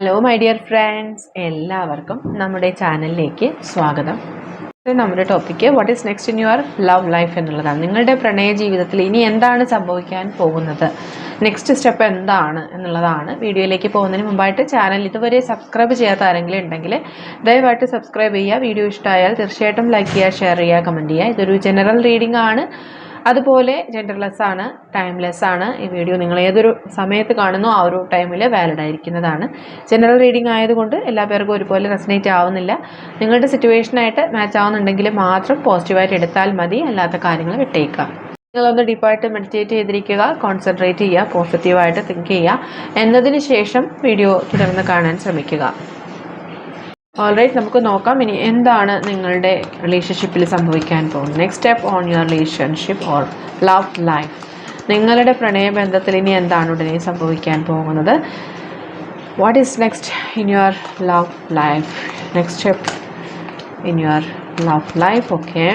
Hello my dear friends എല്ലാവർക്കും നമ്മുടെ ചാനലിലേക്ക് സ്വാഗതം. നമ്മുടെ topic what is next in your love life എന്നുള്ളതാണ്. നിങ്ങളുടെ പ്രണയ ജീവിതത്തിൽ ഇനി എന്താണ് സംഭവിക്കാൻ പോകുന്നത്? നെക്സ്റ്റ് സ്റ്റെപ്പ് എന്താണ് എന്നുള്ളതാണ് വീഡിയോയിലേക്ക് പോകുന്നതിന് മുമ്പായിട്ട് ചാനൽ ഇതുവരെ സബ്സ്ക്രൈബ് ചെയ്യാത്ത ആരെങ്കിലും ഉണ്ടെങ്കിൽ ദയവായിട്ട് സബ്സ്ക്രൈബ് ചെയ്യുക. വീഡിയോ ഇഷ്ടമായാൽ തീർച്ചയായിട്ടും ലൈക്ക് ചെയ്യുക ഷെയർ ചെയ്യുക കമന്റ് ചെയ്യുക. ഇതൊരു ജനറൽ റീഡിംഗ് ആണ്. അതുപോലെ ജെൻഡർലെസ് ആണ് ടൈംലെസ് ആണ്. ഈ വീഡിയോ നിങ്ങൾ ഏതൊരു സമയത്ത് കാണുന്നു ആ ഒരു ടൈമിൽ വാലിഡ് ആയിരിക്കുന്നതാണ്. ജനറൽ റീഡിംഗ് ആയതുകൊണ്ട് എല്ലാ പേർക്കും ഒരുപോലെ റെസനേറ്റ് ആവുന്നില്ല. നിങ്ങളുടെ സിറ്റുവേഷനായിട്ട് മാച്ച് ആവുന്നുണ്ടെങ്കിൽ മാത്രം പോസിറ്റീവായിട്ട് എടുത്താൽ മതി. അല്ലാത്ത കാര്യങ്ങൾ വിട്ടേക്കുക. നിങ്ങളൊന്ന് ഡീപ്പായിട്ട് മെഡിറ്റേറ്റ് ചെയ്തിരിക്കുക കോൺസെൻട്രേറ്റ് ചെയ്യുക പോസിറ്റീവായിട്ട് തിങ്ക് ചെയ്യുക. എന്നതിന് ശേഷം വീഡിയോ തുടർന്ന് കാണാൻ ശ്രമിക്കുക. ഓൾറൈറ്റ് നമുക്ക് നോക്കാം. ഇനി എന്താണ് നിങ്ങളുടെ റിലേഷൻഷിപ്പിൽ സംഭവിക്കാൻ പോകുന്നത്? Next step on your relationship or love life നിങ്ങളുടെ പ്രണയബന്ധത്തിൽ ഇനി എന്താണ് ഉടനെ സംഭവിക്കാൻ പോകുന്നത്? What is next in your love life next step in your love life okay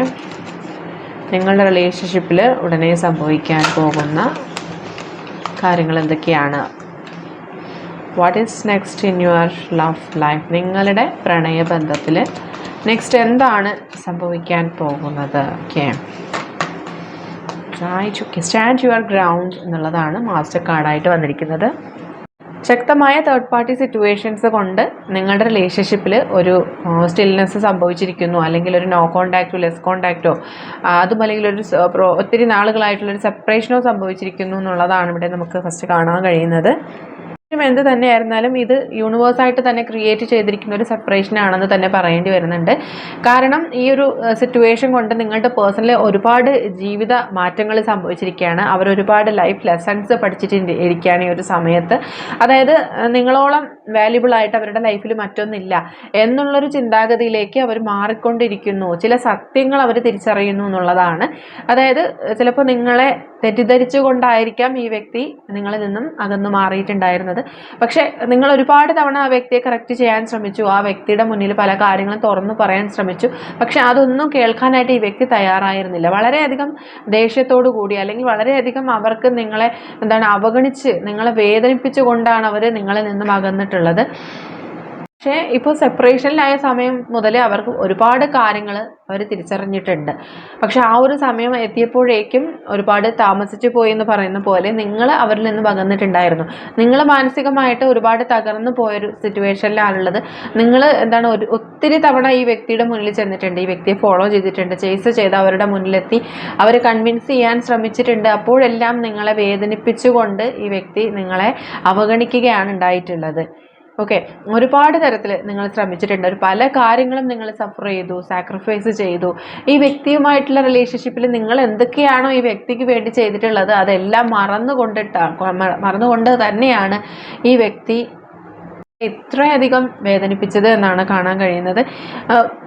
നിങ്ങളുടെ റിലേഷൻഷിപ്പിൽ ഉടനെ സംഭവിക്കാൻ പോകുന്ന കാര്യങ്ങൾ എന്തൊക്കെയാണ്? What is next in your love life നിങ്ങളുടെ പ്രണയബന്ധത്തിൽ നെക്സ്റ്റ് എന്താണ് സംഭവിക്കാൻ പോകുന്നത്? ഓക്കെ സ്റ്റാൻഡ് യുവർ ഗ്രൗണ്ട് എന്നുള്ളതാണ് മാസ്റ്റർ കാർഡായിട്ട് വന്നിരിക്കുന്നത്. ശക്തമായ തേർഡ് പാർട്ടി സിറ്റുവേഷൻസ് കൊണ്ട് നിങ്ങളുടെ റിലേഷൻഷിപ്പിൽ ഒരു സ്റ്റിൽനെസ് സംഭവിച്ചിരിക്കുന്നു. അല്ലെങ്കിൽ ഒരു നോ കോണ്ടാക്റ്റോ ലെസ് കോണ്ടാക്റ്റോ അതും അല്ലെങ്കിൽ ഒരു ഒത്തിരി നാളുകളായിട്ടുള്ളൊരു സെപ്പറേഷനോ സംഭവിച്ചിരിക്കുന്നു എന്നുള്ളതാണ് ഇവിടെ നമുക്ക് ഫസ്റ്റ് കാണാൻ കഴിയുന്നത്. എന്ത് തന്നെയായിരുന്നാലും ഇത് യൂണിവേഴ്സായിട്ട് തന്നെ ക്രിയേറ്റ് ചെയ്തിരിക്കുന്ന ഒരു സെപ്പറേഷൻ ആണെന്ന് തന്നെ പറയേണ്ടി വരുന്നുണ്ട്. കാരണം ഈ ഒരു സിറ്റുവേഷൻ കൊണ്ട് നിങ്ങളുടെ പേഴ്സണലി ഒരുപാട് ജീവിത മാറ്റങ്ങൾ സംഭവിച്ചിരിക്കുകയാണ്. അവർ ഒരുപാട് ലൈഫ് ലെസൺസ് പഠിച്ചിട്ട് ഇരിക്കുകയാണ് ഈ ഒരു സമയത്ത്. അതായത് നിങ്ങളോളം വാല്യുബിൾ ആയിട്ട് അവരുടെ ലൈഫിൽ മറ്റൊന്നില്ല എന്നുള്ളൊരു ചിന്താഗതിയിലേക്ക് അവർ മാറിക്കൊണ്ടിരിക്കുന്നു. ചില സത്യങ്ങൾ അവർ തിരിച്ചറിയുന്നു എന്നുള്ളതാണ്. അതായത് ചിലപ്പോൾ നിങ്ങളെ തെറ്റിദ്ധരിച്ചുകൊണ്ടായിരിക്കാം ഈ വ്യക്തി നിങ്ങളിൽ നിന്നും അകന്നു മാറിയിട്ടുണ്ടായിരുന്നത്. പക്ഷേ നിങ്ങൾ ഒരുപാട് തവണ ആ വ്യക്തിയെ കറക്റ്റ് ചെയ്യാൻ ശ്രമിച്ചു. ആ വ്യക്തിയുടെ മുന്നിൽ പല കാര്യങ്ങളും തുറന്നു പറയാൻ ശ്രമിച്ചു. പക്ഷേ അതൊന്നും കേൾക്കാനായിട്ട് ഈ വ്യക്തി തയ്യാറായിരുന്നില്ല. വളരെയധികം ദേഷ്യത്തോടു കൂടി അല്ലെങ്കിൽ വളരെയധികം അവർക്ക് നിങ്ങളെ എന്താണ് അവഗണിച്ച് നിങ്ങളെ വേദനിപ്പിച്ചുകൊണ്ടാണ് അവർ നിങ്ങളിൽ നിന്നും അകന്നിട്ടുള്ളത് പക്ഷേ ഇപ്പോൾ സെപ്പറേഷനിലായ സമയം മുതലേ അവർക്ക് ഒരുപാട് കാര്യങ്ങൾ അവർ തിരിച്ചറിഞ്ഞിട്ടുണ്ട്. പക്ഷെ ആ ഒരു സമയം എത്തിയപ്പോഴേക്കും ഒരുപാട് താമസിച്ചു പോയി എന്ന് പറയുന്ന പോലെ നിങ്ങൾ അവരിൽ നിന്ന് പകർന്നിട്ടുണ്ടായിരുന്നു. നിങ്ങൾ മാനസികമായിട്ട് ഒരുപാട് തകർന്നു പോയൊരു സിറ്റുവേഷനിലാണുള്ളത്. നിങ്ങൾ എന്താണ് ഒരു ഒത്തിരി തവണ ഈ വ്യക്തിയുടെ മുന്നിൽ ചെന്നിട്ടുണ്ട് ഈ വ്യക്തിയെ ഫോളോ ചെയ്തിട്ടുണ്ട് ചേസ് ചെയ്ത് അവരുടെ മുന്നിലെത്തി അവരെ കൺവിൻസ് ചെയ്യാൻ ശ്രമിച്ചിട്ടുണ്ട്. അപ്പോഴെല്ലാം നിങ്ങളെ വേദനിപ്പിച്ചുകൊണ്ട് ഈ വ്യക്തി നിങ്ങളെ അവഗണിക്കുകയാണ് ഉണ്ടായിട്ടുള്ളത്. ഓക്കെ ഒരുപാട് തരത്തിൽ നിങ്ങൾ ശ്രമിച്ചിട്ടുണ്ട്. ഒരു പല കാര്യങ്ങളും നിങ്ങൾ സഫർ ചെയ്തു സാക്രിഫൈസ് ചെയ്തു. ഈ വ്യക്തിയുമായിട്ടുള്ള റിലേഷൻഷിപ്പിൽ നിങ്ങൾ എന്തൊക്കെയാണോ ഈ വ്യക്തിക്ക് വേണ്ടി ചെയ്തിട്ടുള്ളത് അതെല്ലാം മറന്നുകൊണ്ടിട്ടാണ് മറന്നുകൊണ്ട് തന്നെയാണ് ഈ വ്യക്തി ഇത്രയധികം വേദനിപ്പിച്ചത് എന്നാണ് കാണാൻ കഴിയുന്നത്.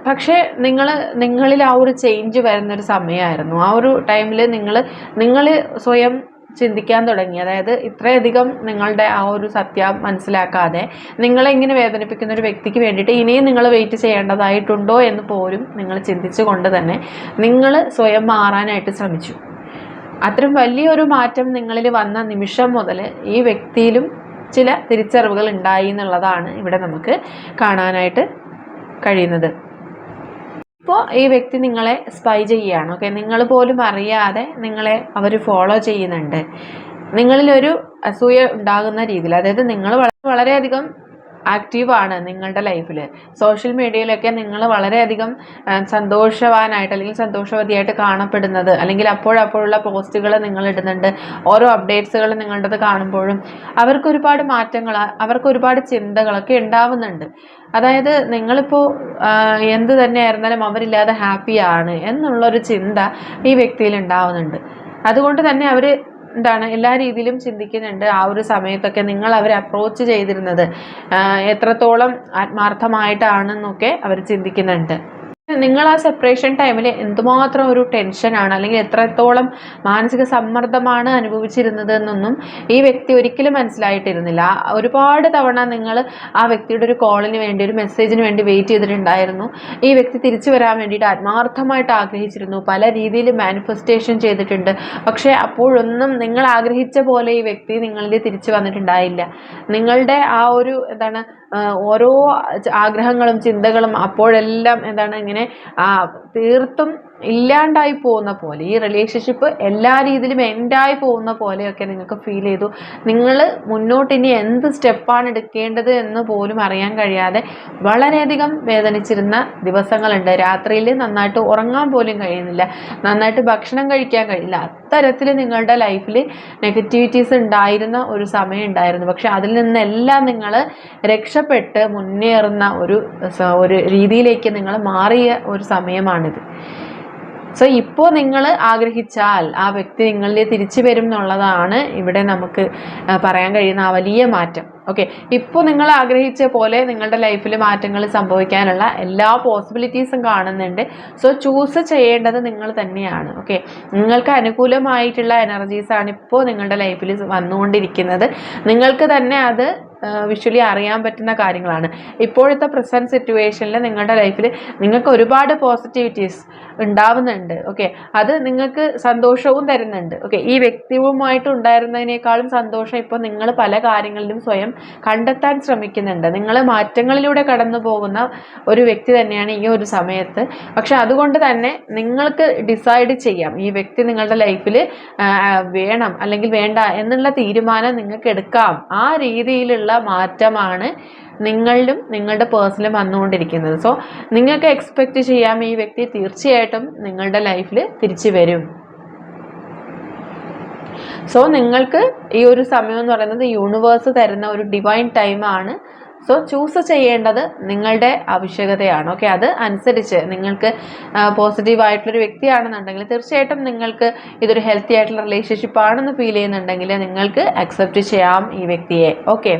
പക്ഷേ നിങ്ങൾ നിങ്ങളിൽ ആ ഒരു ചേഞ്ച് വരുന്നൊരു സമയമായിരുന്നു. ആ ഒരു ടൈമിൽ നിങ്ങൾ നിങ്ങൾ സ്വയം ചിന്തിക്കാൻ തുടങ്ങി. അതായത് ഇത്രയധികം നിങ്ങളുടെ ആ ഒരു സത്യം മനസ്സിലാക്കാതെ നിങ്ങളെ ഇങ്ങനെ വേദനിപ്പിക്കുന്ന ഒരു വ്യക്തിക്ക് വേണ്ടിയിട്ട് ഇനിയും നിങ്ങൾ വെയിറ്റ് ചെയ്യേണ്ടതായിട്ടുണ്ടോ എന്ന് പോലും നിങ്ങൾ ചിന്തിച്ചുകൊണ്ട് തന്നെ നിങ്ങൾ സ്വയം മാറാനായിട്ട് ശ്രമിച്ചു. അത്തരം വലിയൊരു മാറ്റം നിങ്ങളിൽ വന്ന നിമിഷം മുതൽ ഈ വ്യക്തിയിലും ചില തിരിച്ചറിവുകൾ ഉണ്ടായി എന്നുള്ളതാണ് ഇവിടെ നമുക്ക് കാണാനായിട്ട് കഴിയുന്നത്. ഇപ്പോൾ ഈ വ്യക്തി നിങ്ങളെ സ്പൈ ചെയ്യുകയാണ്. ഓക്കെ നിങ്ങൾ പോലും അറിയാതെ നിങ്ങളെ അവർ ഫോളോ ചെയ്യുന്നുണ്ട്. നിങ്ങളിലൊരു അസൂയ ഉണ്ടാകുന്ന രീതിയിൽ അതായത് നിങ്ങൾ വളരെ വളരെയധികം ആക്റ്റീവാണ് നിങ്ങളുടെ ലൈഫിൽ സോഷ്യൽ മീഡിയയിലൊക്കെ നിങ്ങൾ വളരെയധികം സന്തോഷവാനായിട്ട് അല്ലെങ്കിൽ സന്തോഷവതിയായിട്ട് കാണപ്പെടുന്നത് അല്ലെങ്കിൽ അപ്പോഴപ്പോഴുള്ള പോസ്റ്റുകൾ നിങ്ങൾ ഇടുന്നുണ്ട്. ഓരോ അപ്ഡേറ്റ്സുകൾ നിങ്ങളുടേത് കാണുമ്പോഴും അവർക്ക് ഒരുപാട് മാറ്റങ്ങൾ അവർക്ക് ഒരുപാട് ചിന്തകളൊക്കെ ഉണ്ടാവുന്നുണ്ട്. അതായത് നിങ്ങളിപ്പോൾ എന്ത് തന്നെയായിരുന്നാലും അവരില്ലാതെ ഹാപ്പിയാണ് എന്നുള്ളൊരു ചിന്ത ഈ വ്യക്തിയിൽ ഉണ്ടാവുന്നുണ്ട്. അതുകൊണ്ട് തന്നെ അവർ എന്താണ് എല്ലാ രീതിയിലും ചിന്തിക്കുന്നുണ്ട് ആ ഒരു സമയത്തൊക്കെ നിങ്ങൾ അവരെ അപ്രോച്ച് ചെയ്തിരുന്നത്. എത്രത്തോളം ആത്മാർത്ഥമായിട്ടാണെന്നൊക്കെ അവർ ചിന്തിക്കുന്നുണ്ട്. നിങ്ങൾ ആ സെപ്പറേഷൻ ടൈമിൽ എന്തുമാത്രം ഒരു ടെൻഷനാണ് അല്ലെങ്കിൽ എത്രത്തോളം മാനസിക സമ്മർദ്ദമാണ് അനുഭവിച്ചിരുന്നത് എന്നൊന്നും ഈ വ്യക്തി ഒരിക്കലും മനസ്സിലായിട്ടിരുന്നില്ല. ഒരുപാട് തവണ നിങ്ങൾ ആ വ്യക്തിയുടെ ഒരു കോളിന് വേണ്ടി ഒരു മെസ്സേജിന് വേണ്ടി വെയിറ്റ് ചെയ്തിട്ടുണ്ടായിരുന്നു. ഈ വ്യക്തി തിരിച്ചു വരാൻ വേണ്ടിയിട്ട് ആത്മാർത്ഥമായിട്ട് ആഗ്രഹിച്ചിരുന്നു. പല രീതിയിൽ മാനിഫെസ്റ്റേഷൻ ചെയ്തിട്ടുണ്ട്. പക്ഷേ അപ്പോഴൊന്നും നിങ്ങൾ ആഗ്രഹിച്ച പോലെ ഈ വ്യക്തി നിങ്ങളിൽ തിരിച്ചു വന്നിട്ടുണ്ടായില്ല. നിങ്ങളുടെ ആ ഒരു എന്താണ് ഓരോ ആഗ്രഹങ്ങളും ചിന്തകളും അപ്പോഴെല്ലാം എന്താണ് ഇങ്ങനെ തീർത്തും ഇല്ലാണ്ടായി പോകുന്ന പോലെ ഈ റിലേഷൻഷിപ്പ് എല്ലാ രീതിയിലും എൻഡായി പോകുന്ന പോലെയൊക്കെ നിങ്ങൾക്ക് ഫീൽ ചെയ്തു. നിങ്ങൾ മുന്നോട്ട് ഇനി എന്ത് സ്റ്റെപ്പാണ് എടുക്കേണ്ടത് എന്ന് പോലും അറിയാൻ കഴിയാതെ വളരെയധികം വേദനിച്ചിരുന്ന ദിവസങ്ങളുണ്ട്. രാത്രിയിൽ നന്നായിട്ട് ഉറങ്ങാൻ പോലും കഴിയുന്നില്ല. നന്നായിട്ട് ഭക്ഷണം കഴിക്കാൻ കഴിയില്ല. അത്തരത്തിൽ നിങ്ങളുടെ ലൈഫിൽ നെഗറ്റിവിറ്റീസ് ഉണ്ടായിരുന്ന ഒരു സമയം ഉണ്ടായിരുന്നു. പക്ഷെ അതിൽ നിന്നെല്ലാം നിങ്ങൾ രക്ഷപ്പെട്ട് മുന്നേറുന്ന ഒരു ഒരു രീതിയിലേക്ക് നിങ്ങൾ മാറിയ ഒരു സമയമാണിത്. സോ ഇപ്പോൾ നിങ്ങൾ ആഗ്രഹിച്ചാൽ ആ വ്യക്തി നിങ്ങളിൽ തിരിച്ചു വരും എന്നുള്ളതാണ് ഇവിടെ നമുക്ക് പറയാൻ കഴിയുന്ന ആ വലിയ മാറ്റം. ഓക്കെ ഇപ്പോൾ നിങ്ങൾ ആഗ്രഹിച്ച പോലെ നിങ്ങളുടെ ലൈഫിൽ മാറ്റങ്ങൾ സംഭവിക്കാനുള്ള എല്ലാ പോസിബിലിറ്റീസും കാണുന്നുണ്ട്. സോ ചൂസ് ചെയ്യേണ്ടത് നിങ്ങൾ തന്നെയാണ്. ഓക്കെ നിങ്ങൾക്ക് അനുകൂലമായിട്ടുള്ള എനർജീസാണ് ഇപ്പോൾ നിങ്ങളുടെ ലൈഫിൽ വന്നുകൊണ്ടിരിക്കുന്നത്. നിങ്ങൾക്ക് തന്നെ അത് വിഷ്വലി അറിയാൻ പറ്റുന്ന കാര്യങ്ങളാണ്. ഇപ്പോഴത്തെ പ്രസന്റ് സിറ്റുവേഷനിൽ നിങ്ങളുടെ ലൈഫിൽ നിങ്ങൾക്ക് ഒരുപാട് പോസിറ്റിവിറ്റീസ് ഉണ്ടാവുന്നുണ്ട് ഓക്കെ അത് നിങ്ങൾക്ക് സന്തോഷവും തരുന്നുണ്ട് ഓക്കെ ഈ വ്യക്തിവുമായിട്ട് ഉണ്ടായിരുന്നതിനേക്കാളും സന്തോഷം ഇപ്പോൾ നിങ്ങൾ പല കാര്യങ്ങളിലും സ്വയം കണ്ടെത്താൻ ശ്രമിക്കുന്നുണ്ട്. നിങ്ങൾ മാറ്റങ്ങളിലൂടെ കടന്നു പോകുന്ന ഒരു വ്യക്തി തന്നെയാണ് ഈ ഒരു സമയത്ത്. പക്ഷെ അതുകൊണ്ട് തന്നെ നിങ്ങൾക്ക് ഡിസൈഡ് ചെയ്യാം ഈ വ്യക്തി നിങ്ങളുടെ ലൈഫിൽ വേണം അല്ലെങ്കിൽ വേണ്ട എന്നുള്ള തീരുമാനം നിങ്ങൾക്ക് എടുക്കാം. ആ രീതിയിലുള്ള മാറ്റമാണ് നിങ്ങളിലും നിങ്ങളുടെ പേഴ്സണിലും വന്നുകൊണ്ടിരിക്കുന്നത്. സോ നിങ്ങൾക്ക് എക്സ്പെക്റ്റ് ചെയ്യാം ഈ വ്യക്തി തീർച്ചയായിട്ടും നിങ്ങളുടെ ലൈഫിൽ തിരിച്ചു വരും. സോ നിങ്ങൾക്ക് ഈ ഒരു സമയം എന്ന് പറയുന്നത് യൂണിവേഴ്സ് തരുന്ന ഒരു ഡിവൈൻ ടൈമാണ് സോ ചൂസ് ചെയ്യേണ്ടത് നിങ്ങളുടെ ആവശ്യകതയാണ്. ഓക്കെ അത് അനുസരിച്ച് നിങ്ങൾക്ക് പോസിറ്റീവ് ആയിട്ടുള്ളൊരു വ്യക്തിയാണെന്നുണ്ടെങ്കിൽ തീർച്ചയായിട്ടും നിങ്ങൾക്ക് ഇതൊരു ഹെൽത്തി ആയിട്ടുള്ള റിലേഷൻഷിപ്പ് ആണെന്ന് ഫീൽ ചെയ്യുന്നുണ്ടെങ്കിൽ നിങ്ങൾക്ക് അക്സെപ്റ്റ് ചെയ്യാം ഈ വ്യക്തിയെ. ഓക്കെ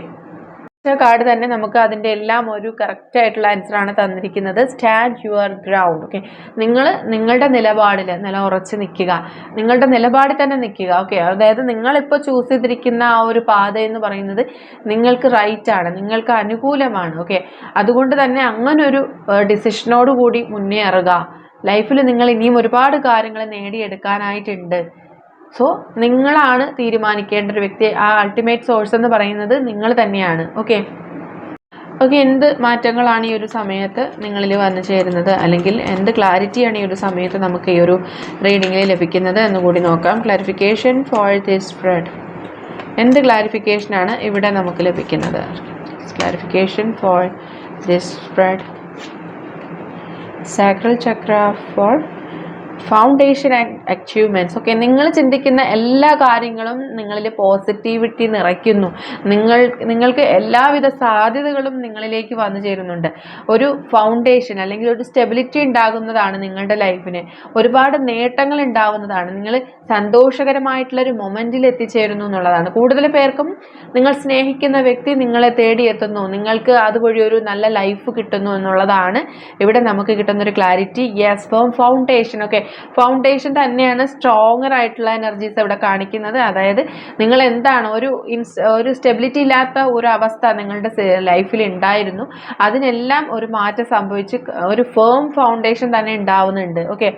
കാർഡ് തന്നെ നമുക്ക് അതിന്റെ എല്ലാം ഒരു കറക്റ്റ് ആയിട്ടുള്ള ആൻസർ ആണ് തന്നിരിക്കുന്നത്. സ്റ്റാൻഡ് യുവർ ഗ്രൗണ്ട് ഓക്കെ നിങ്ങൾ നിങ്ങളുടെ നിലപാടിൽ നില ഉറച്ച് നിൽക്കുക. നിങ്ങളുടെ നിലപാടിൽ തന്നെ നിൽക്കുക ഓക്കെ അതായത് നിങ്ങളിപ്പോൾ ചൂസ് ചെയ്തിരിക്കുന്ന ആ ഒരു പാത എന്ന് പറയുന്നത് നിങ്ങൾക്ക് റൈറ്റ് ആണ് നിങ്ങൾക്ക് അനുകൂലമാണ് ഓക്കെ അതുകൊണ്ട് തന്നെ അങ്ങനൊരു ഡിസിഷനോടുകൂടി ഡിസിഷനോട് കൂടി മുന്നേറുക. ലൈഫിൽ നിങ്ങൾ ഇനിയും ഒരുപാട് കാര്യങ്ങൾ നേടിയെടുക്കാനായിട്ടുണ്ട്. സോ നിങ്ങളാണ് തീരുമാനിക്കേണ്ട ഒരു വ്യക്തി ആ അൾട്ടിമേറ്റ് സോഴ്സ് എന്ന് പറയുന്നത് നിങ്ങൾ തന്നെയാണ്. ഓക്കെ ഓക്കെ എന്ത് മാറ്റങ്ങളാണ് ഈ ഒരു സമയത്ത് നിങ്ങളിൽ വന്നു ചേരുന്നത്? അല്ലെങ്കിൽ എന്ത് ക്ലാരിറ്റിയാണ് ഈ ഒരു സമയത്ത് നമുക്ക് ഈ ഒരു റീഡിങ്ങിൽ ലഭിക്കുന്നത് എന്ന് കൂടി നോക്കാം. ക്ലാരിഫിക്കേഷൻ ഫോർ ദിസ് സ്പ്രെഡ് എന്ത് ക്ലാരിഫിക്കേഷനാണ് ഇവിടെ നമുക്ക് ലഭിക്കുന്നത്? Clarification for this spread sacral chakra for foundation and achievements okay നിങ്ങൾ ചിന്തിക്കുന്ന എല്ലാ കാര്യങ്ങളും നിങ്ങളിൽ പോസിറ്റിവിറ്റി നിറയ്ക്കുന്നു. നിങ്ങൾ നിങ്ങൾക്ക് എല്ലാവിധ സാധ്യതകളും നിങ്ങളിലേക്ക് വന്നു ചേരുന്നുണ്ട്. ഒരു ഫൗണ്ടേഷൻ അല്ലെങ്കിൽ ഒരു സ്റ്റെബിലിറ്റി ഉണ്ടാകുന്നതാണ് നിങ്ങളുടെ ലൈഫിന് ഒരുപാട് നേട്ടങ്ങൾ ഉണ്ടാകുന്നതാണ് നിങ്ങൾ സന്തോഷകരമായിട്ടുള്ള ഒരു മൊമെന്റിൽ എത്തിച്ചേരുന്നു എന്നുള്ളതാണ്. കൂടുതൽ പേർക്കും നിങ്ങൾ സ്നേഹിക്കുന്ന വ്യക്തി നിങ്ങളെ തേടിയെത്തുന്നു. നിങ്ങൾക്ക് അതുവഴി ഒരു നല്ല ലൈഫ് കിട്ടുന്നു എന്നുള്ളതാണ്. ഇവിടെ നമുക്ക് കിട്ടുന്ന ഒരു ക്ലാരിറ്റി യെസ് ഫോം ഫൗണ്ടേഷൻ ഒക്കെ ഫൗണ്ടേഷൻ തന്നെയാണ് സ്ട്രോങ്ങർ ആയിട്ടുള്ള എനർജീസ് ഇവിടെ കാണിക്കുന്നത്. അതായത് നിങ്ങൾ എന്താണ് ഒരു ഇൻസ് ഒരു സ്റ്റെബിലിറ്റി ഇല്ലാത്ത ഒരു അവസ്ഥ നിങ്ങളുടെ ലൈഫിൽ ഉണ്ടായിരുന്നു അതിനെല്ലാം ഒരു മാറ്റം സംഭവിച്ച് ഒരു ഫേം ഫൗണ്ടേഷൻ തന്നെ ഉണ്ടാവുന്നുണ്ട് ഓക്കെ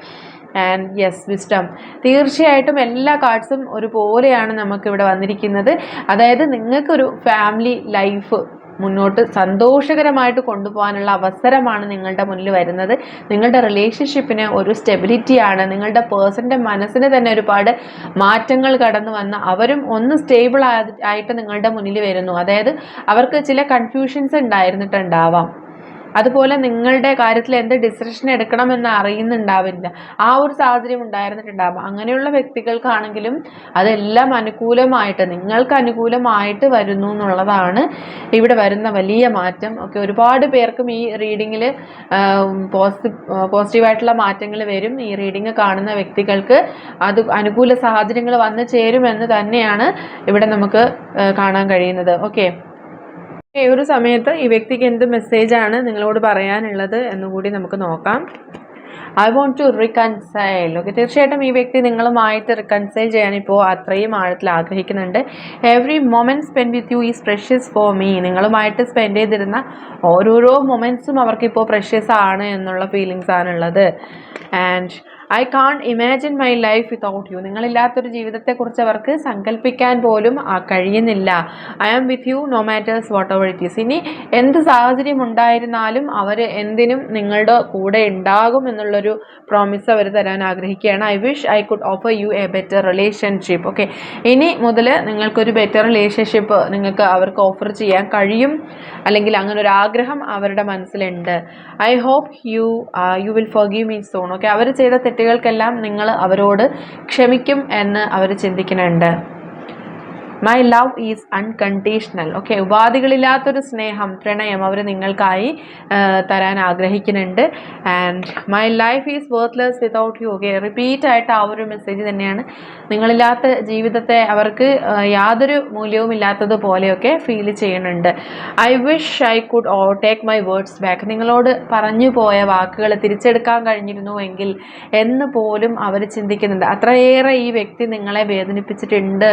ആൻഡ് യെസ് വിസ്റ്റം തീർച്ചയായിട്ടും എല്ലാ കാർഡ്സും ഒരുപോലെയാണ് നമുക്കിവിടെ വന്നിരിക്കുന്നത്. അതായത് നിങ്ങൾക്കൊരു ഫാമിലി ലൈഫ് മുന്നോട്ട് സന്തോഷകരമായിട്ട് കൊണ്ടുപോകാനുള്ള അവസരമാണ് നിങ്ങളുടെ മുന്നിൽ വരുന്നത്. നിങ്ങളുടെ റിലേഷൻഷിപ്പിന് ഒരു സ്റ്റെബിലിറ്റിയാണ് നിങ്ങളുടെ പേഴ്സന്റെ മനസ്സിന് തന്നെ ഒരുപാട് മാറ്റങ്ങൾ കടന്നു വന്ന് അവരും ഒന്ന് സ്റ്റേബിൾ ആയിട്ട് നിങ്ങളുടെ മുന്നിൽ വരുന്നു. അതായത് അവർക്ക് ചില കൺഫ്യൂഷൻസ് ഉണ്ടായിരുന്നിട്ടുണ്ടാവാം. അതുപോലെ നിങ്ങളുടെ കാര്യത്തിൽ എന്ത് ഡിസിഷൻ എടുക്കണമെന്ന് അറിയുന്നുണ്ടാവില്ല. ആ ഒരു സാഹചര്യം ഉണ്ടായിരുന്നിട്ടുണ്ടാവും. അങ്ങനെയുള്ള വ്യക്തികൾക്കാണെങ്കിലും അതെല്ലാം അനുകൂലമായിട്ട് നിങ്ങൾക്ക് അനുകൂലമായിട്ട് വരുന്നു എന്നുള്ളതാണ് ഇവിടെ വരുന്ന വലിയ മാറ്റം. ഒക്കെ ഒരുപാട് പേർക്കും ഈ റീഡിങ്ങിൽ പോസിറ്റീവ് പോസിറ്റീവായിട്ടുള്ള മാറ്റങ്ങൾ വരും. ഈ റീഡിങ് കാണുന്ന വ്യക്തികൾക്ക് അത് അനുകൂല സാഹചര്യങ്ങൾ വന്നു ചേരുമെന്ന് തന്നെയാണ് ഇവിടെ നമുക്ക് കാണാൻ കഴിയുന്നത്. ഓക്കെ ഈ ഒരു സമയത്ത് ഈ വ്യക്തിക്ക് എന്ത് മെസ്സേജാണ് നിങ്ങളോട് പറയാനുള്ളത് എന്നുകൂടി നമുക്ക് നോക്കാം. I want to reconcile okay തീർച്ചയായിട്ടും ഈ വ്യക്തി നിങ്ങളുമായിട്ട് റിക്കൺസൈൽ ചെയ്യാൻ ഇപ്പോൾ അത്രയും ആഴത്തിൽ ആഗ്രഹിക്കുന്നുണ്ട്. Every moment spend with you is precious for me നിങ്ങളുമായിട്ട് സ്പെൻഡ് ചെയ്തിരുന്ന ഓരോരോ മൊമെന്റ്സും അവർക്കിപ്പോൾ പ്രഷ്യസ് ആണ് എന്നുള്ള ഫീലിങ്സ് ആണുള്ളത്. And I can't imagine my life without you നിങ്ങളില്ലാത്തൊരു ജീവിതത്തെക്കുറിച്ച് അവർക്ക് സങ്കല്പിക്കാൻ പോലും കഴിയുന്നില്ല. I am with you no matters whatever it is ഇനി എന്ത് സാഹചര്യം ഉണ്ടായിരുന്നാലും അവർ എന്തിനും നിങ്ങളുടെ കൂടെ ഉണ്ടാകും എന്നുള്ളൊരു പ്രോമിസ് അവർ തരാൻ ആഗ്രഹിക്കുകയാണ്. I wish I could offer you a better relationship okay ഇനി മുതൽ നിങ്ങൾക്കൊരു ബെറ്റർ റിലേഷൻഷിപ്പ് നിങ്ങൾക്ക് അവർക്ക് ഓഫർ ചെയ്യാൻ കഴിയും. അല്ലെങ്കിൽ അങ്ങനെ ഒരു ആഗ്രഹം അവരുടെ മനസ്സിലുണ്ട്. I hope you you will forgive me soon okay അവർ ചെയ്ത തെറ്റുകൾക്കെല്ലാം നിങ്ങൾ അവരോട് ക്ഷമിക്കും എന്ന് അവർ ചിന്തിക്കുന്നുണ്ട്. My love is unconditional okay ഉപാധികളില്ലാത്തൊരു സ്നേഹം പ്രണയം അവർ നിങ്ങൾക്കായി തരാൻ ആഗ്രഹിക്കുന്നുണ്ട്. And my life is worthless without you okay repeat ആയിട്ട് ആ ഒരു മെസ്സേജ് തന്നെയാണ്. നിങ്ങളില്ലാത്ത ജീവിതത്തെ അവർക്ക് യാതൊരു മൂല്യവും ഇല്ലാത്തതുപോലെയൊക്കെ ഫീൽ ചെയ്യുന്നുണ്ട്. I wish I could oh take my words back നിങ്ങളോട് പറഞ്ഞു പോയ വാക്കുകൾ തിരിച്ചെടുക്കാൻ കഴിഞ്ഞിരുന്നു എങ്കിൽ എന്ന് പോലും അവർ ചിന്തിക്കുന്നുണ്ട്. അത്രയേറെ ഈ വ്യക്തി നിങ്ങളെ വേദനിപ്പിച്ചിട്ടുണ്ട്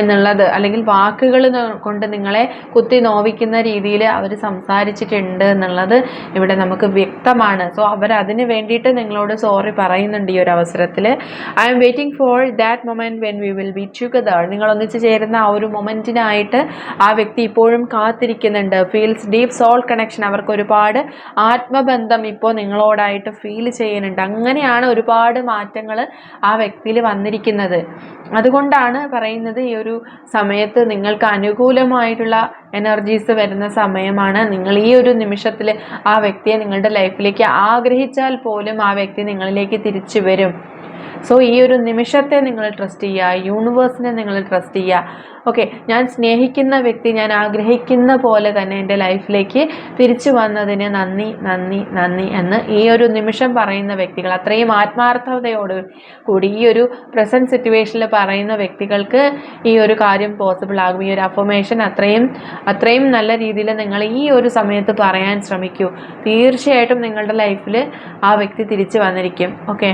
എന്നുള്ളത് അല്ലെങ്കിൽ വാക്കുകൾ കൊണ്ട് നിങ്ങളെ കുത്തി നോവിക്കുന്ന രീതിയിൽ അവർ സംസാരിച്ചിട്ടുണ്ട് എന്നുള്ളത് ഇവിടെ നമുക്ക് വ്യക്തമാണ്. സോ അവർ അതിന് വേണ്ടിയിട്ട് നിങ്ങളോട് സോറി പറയുന്നുണ്ട് ഈ ഒരു അവസരത്തിൽ I'm waiting for that moment when we will be together നിങ്ങൾ ഒന്നിച്ച് ചേരുന്ന ആ ഒരു മൊമെന്റിനായിട്ട് ആ വ്യക്തി ഇപ്പോഴും കാത്തിരിക്കുന്നുണ്ട്. ഫീൽസ് ഡീപ് സോൾ കണക്ഷൻ അവർക്ക് ഒരുപാട് ആത്മബന്ധം ഇപ്പോൾ നിങ്ങളോടായിട്ട് ഫീൽ ചെയ്യുന്നുണ്ട്. അങ്ങനെയാണ് ഒരുപാട് മാറ്റങ്ങൾ ആ വ്യക്തിയിൽ വന്നിരിക്കുന്നത്. അതുകൊണ്ടാണ് പറയുന്നത് ഈ ഒരു സമയത്ത് നിങ്ങൾക്ക് അനുകൂലമായിട്ടുള്ള എനർജീസ് വരുന്ന സമയമാണ്. നിങ്ങൾ ഈ ഒരു നിമിഷത്തിൽ ആ വ്യക്തിയെ നിങ്ങളുടെ ലൈഫിലേക്ക് ആഗ്രഹിച്ചാൽ പോലും ആ വ്യക്തി നിങ്ങളിലേക്ക് തിരിച്ചു വരും. സോ ഈ ഒരു നിമിഷത്തെ നിങ്ങൾ ട്രസ്റ്റ് ചെയ്യുക യൂണിവേഴ്സിനെ നിങ്ങൾ ട്രസ്റ്റ് ചെയ്യുക. ഓക്കെ ഞാൻ സ്നേഹിക്കുന്ന വ്യക്തി ഞാൻ ആഗ്രഹിക്കുന്ന പോലെ തന്നെ എന്റെ ലൈഫിലേക്ക് തിരിച്ചു വന്നതിന് നന്ദി നന്ദി നന്ദി എന്ന് ഈ ഒരു നിമിഷം പറയുന്ന വ്യക്തികൾ അത്രയും ആത്മാർത്ഥതയോട് കൂടി ഈ ഒരു പ്രസന്റ് സിറ്റുവേഷനിൽ പറയുന്ന വ്യക്തികൾക്ക് ഈ ഒരു കാര്യം പോസിബിൾ ആകും. ഈ ഒരു അഫർമേഷൻ അത്രയും അത്രയും നല്ല രീതിയിൽ നിങ്ങൾ ഈ ഒരു സമയത്ത് പറയാൻ ശ്രമിക്കൂ. തീർച്ചയായിട്ടും നിങ്ങളുടെ ലൈഫിൽ ആ വ്യക്തി തിരിച്ചു വന്നിരിക്കും. ഓക്കെ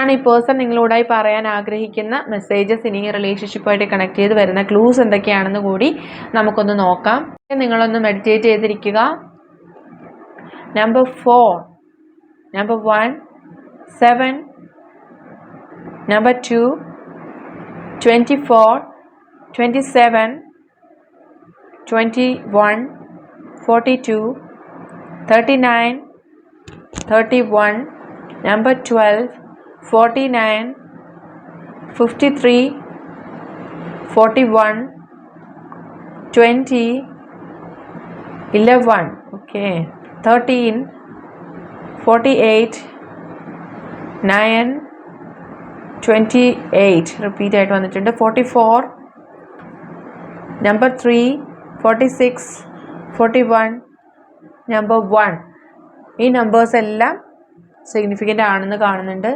ആണ് ഈ പേഴ്സൺ നിങ്ങളോടായി പറയാൻ ആഗ്രഹിക്കുന്ന മെസ്സേജസ് ഇനി റിലേഷൻഷിപ്പായിട്ട് കണക്ട് ചെയ്ത് വരുന്ന ക്ലൂസ് എന്തൊക്കെയാണെന്ന് കൂടി നമുക്കൊന്ന് നോക്കാം. നിങ്ങളൊന്ന് മെഡിറ്റേറ്റ് ചെയ്തിരിക്കുക. Number four number one seven number two twenty four twenty seven twenty one forty two thirty nine thirty one number twelve 49 53 41 20 11 okay 13 48 9 28 repeat ആയിട്ട് വന്നിട്ടുണ്ട്. Forty four number three forty six forty one number one. ഈ numbers എല്ലാം significant ആണെന്ന് കാണുന്നുണ്ട്.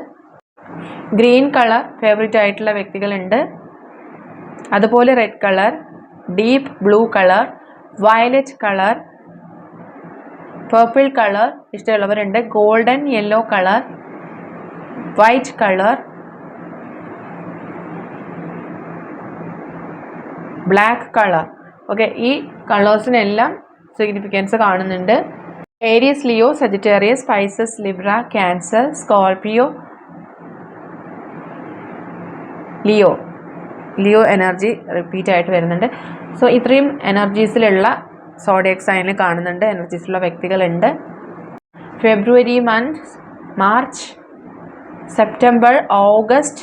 Green colour favourite ആയിട്ടുള്ള വ്യക്തികളുണ്ട്. അതുപോലെ red colour deep blue colour violet colour purple colour ഇഷ്ടമുള്ളവരുണ്ട്. Golden yellow colour white colour black colour okay ഈ കളേഴ്സിനെല്ലാം significance കാണുന്നുണ്ട്. Aries Leo Sagittarius Pisces Libra Cancer Scorpio Leo. Leo energy repeat ആയിട്ട് വരുന്നുണ്ട്. So ഇത്രയും എനർജീസിലുള്ള സോഡിയക് സൈനിൽ കാണുന്നുണ്ട്. എനർജീസിലുള്ള വ്യക്തികളുണ്ട്. February month March September August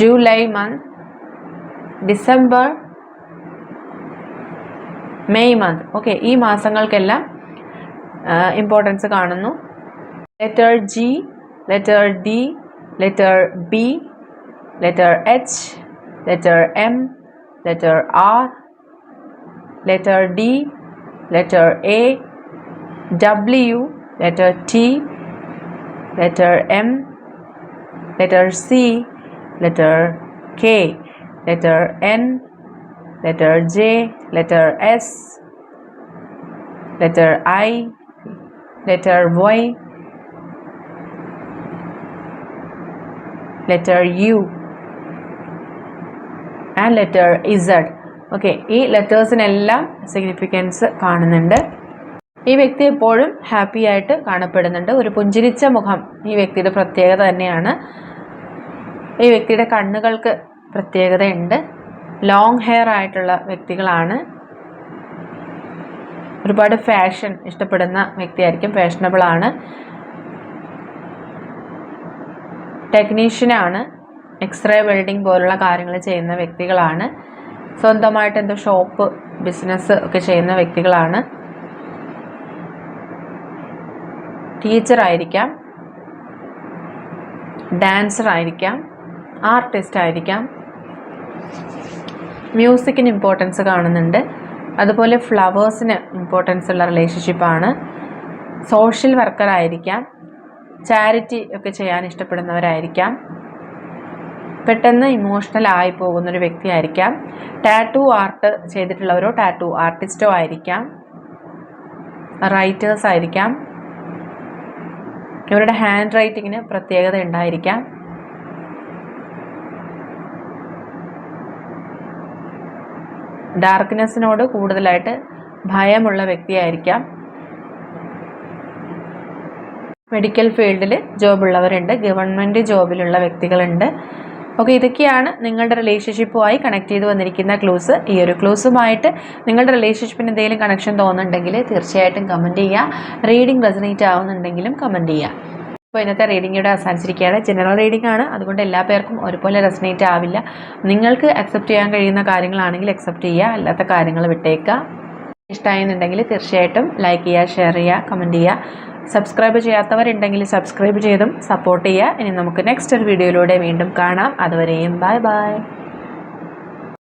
July month December May month. Okay ഈ മാസങ്ങൾക്കെല്ലാം ഇമ്പോർട്ടൻസ് കാണുന്നു. Letter G letter D, letter B, letter H, letter M, letter R, letter D, letter A, W, letter T, letter M, letter C, letter K, letter N, letter J, letter S, letter I, letter Y, letter U, and letter Z. Okay ഈ ലെറ്റേഴ്സിനെല്ലാം significance കാണുന്നുണ്ട്. ഈ വ്യക്തി എപ്പോഴും happy ആയിട്ട് കാണപ്പെടുന്നുണ്ട്. ഒരു പുഞ്ചിരിച്ച മുഖം ഈ വ്യക്തിയുടെ പ്രത്യേകത തന്നെയാണ്. ഈ വ്യക്തിയുടെ കണ്ണുകൾക്ക് പ്രത്യേകതയുണ്ട്. ലോങ് ഹെയർ ആയിട്ടുള്ള വ്യക്തികളാണ്. ഒരുപാട് ഫാഷൻ ഇഷ്ടപ്പെടുന്ന വ്യക്തിയായിരിക്കും ഫാഷനബിൾ ആണ് ടെക്നീഷ്യനാണ് എക്സ്റേ വെൽഡിംഗ് പോലുള്ള കാര്യങ്ങൾ ചെയ്യുന്ന വ്യക്തികളാണ്. സ്വന്തമായിട്ട് എന്തോ ഷോപ്പ് ബിസിനസ് ഒക്കെ ചെയ്യുന്ന വ്യക്തികളാണ്. ടീച്ചറായിരിക്കാം ഡാൻസർ ആയിരിക്കാം. ആർട്ടിസ്റ്റ് ആയിരിക്കാം. മ്യൂസിക്കിന് ഇമ്പോർട്ടൻസ് കാണുന്നുണ്ട്. അതുപോലെ ഫ്ലവേഴ്സിന് ഇമ്പോർട്ടൻസ് ഉള്ള റിലേഷൻഷിപ്പാണ് സോഷ്യൽ വർക്കർ ആയിരിക്കാം. ചാരിറ്റി ഒക്കെ ചെയ്യാൻ ഇഷ്ടപ്പെടുന്നവരായിരിക്കാം. പെട്ടെന്ന് ഇമോഷണൽ ആയി പോകുന്നൊരു വ്യക്തിയായിരിക്കാം. ടാറ്റു ആർട്ട് ചെയ്തിട്ടുള്ളവരോ ടാറ്റു ആർട്ടിസ്റ്റോ ആയിരിക്കാം. റൈറ്റേഴ്സ് ആയിരിക്കാം. ഇവരുടെ ഹാൻഡ് റൈറ്റിങ്ങിന് പ്രത്യേകത ഉണ്ടായിരിക്കാം. ഡാർക്ക്നെസ്സിനോട് കൂടുതലായിട്ട് ഭയമുള്ള വ്യക്തിയായിരിക്കാം. മെഡിക്കൽ ഫീൽഡിൽ ജോബുള്ളവരുണ്ട് ഗവൺമെന്റ് ജോബിലുള്ള വ്യക്തികളുണ്ട്. ഓക്കെ ഇതൊക്കെയാണ് നിങ്ങളുടെ റിലേഷൻഷിപ്പുമായി കണക്ട് ചെയ്ത് വന്നിരിക്കുന്ന ക്ലൂസ് ഈ ഒരു ക്ലൂസുമായിട്ട് നിങ്ങളുടെ റിലേഷൻഷിപ്പിന് എന്തെങ്കിലും കണക്ഷൻ തോന്നുന്നുണ്ടെങ്കിൽ തീർച്ചയായിട്ടും കമന്റ് ചെയ്യുക റീഡിംഗ് റെസനേറ്റ് ആവുന്നുണ്ടെങ്കിലും കമന്റ് ചെയ്യുക അപ്പോൾ ഇന്നത്തെ റീഡിംഗ് ഇവിടെ അവസാനിച്ചിരിക്കുകയാണ്. ജനറൽ റീഡിംഗ് ആണ്. അതുകൊണ്ട് എല്ലാ പേർക്കും ഒരുപോലെ റെസനേറ്റ് ആവില്ല. നിങ്ങൾക്ക് അക്സെപ്റ്റ് ചെയ്യാൻ കഴിയുന്ന കാര്യങ്ങളാണെങ്കിൽ അക്സെപ്റ്റ് ചെയ്യുക അല്ലാത്ത കാര്യങ്ങൾ വിട്ടേക്കുക. ഇഷ്ടമായെന്നുണ്ടെങ്കിൽ തീർച്ചയായിട്ടും ലൈക്ക് ചെയ്യുക ഷെയർ ചെയ്യുക കമന്റ് ചെയ്യുക സബ്സ്ക്രൈബ് ചെയ്യാത്തവരുണ്ടെങ്കിൽ സബ്സ്ക്രൈബ് ചെയ്തും സപ്പോർട്ട് ചെയ്യുക. ഇനി നമുക്ക് നെക്സ്റ്റ് ഒരു വീഡിയോയിലൂടെ വീണ്ടും കാണാം. അതുവരെയും ബൈ ബൈ